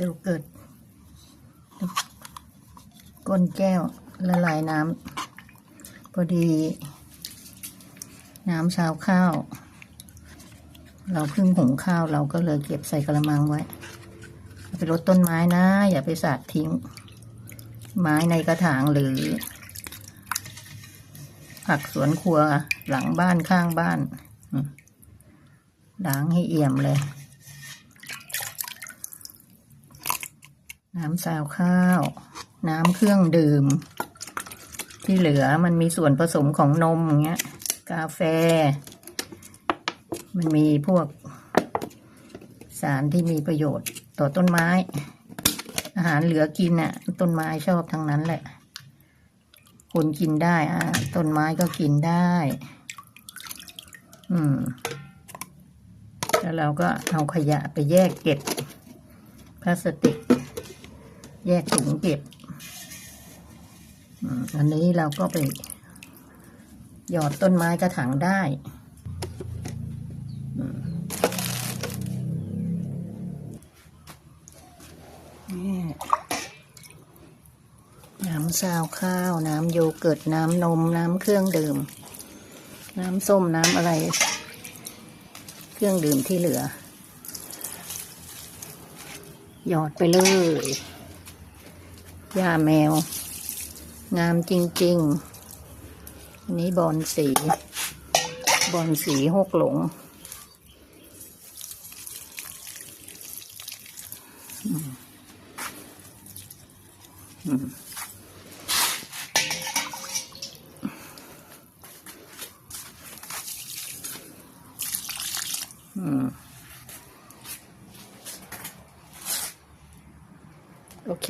โยเกิร์ตก้นแก้วละลายน้ำพอดี น้ำชาวข้าว เราเพิ่งหุงข้าวเราก็เลยเก็บใส่กระมังไว้ไปรดต้นไม้นะ อย่าไปสาดทิ้ง ไม้ในกระถางหรือ ผักสวนครัวหลังบ้านข้างบ้านล้างให้เอี่ยมเลย น้ำซาวข้าว น้ำเครื่องดื่ม ที่เหลือมันมีส่วนผสมของนมเงี้ย กาแฟ มันมีพวก สารที่มีประโยชน์ต่อต้นไม้ อาหารเหลือกินน่ะ ต้นไม้ชอบทั้งนั้นแหละ คนกินได้อะต้นไม้ก็กินได้ อืมแล้วเราก็เอาขยะไปแยกเก็บพลาสติก แยกถุงเก็บ อันนี้เราก็ไป หยอดต้นไม้กระถางได้น้ำซาวข้าว น้ำโยเกิร์ต น้ำนม น้ำเครื่องดื่ม น้ำส้ม น้ำอะไร เครื่องดื่มที่เหลือ หยอดไปเลย ยาแมว งามจริง ๆ อันนี้บอลสี บอลสีหกหลง อืมอืมอืมโอเค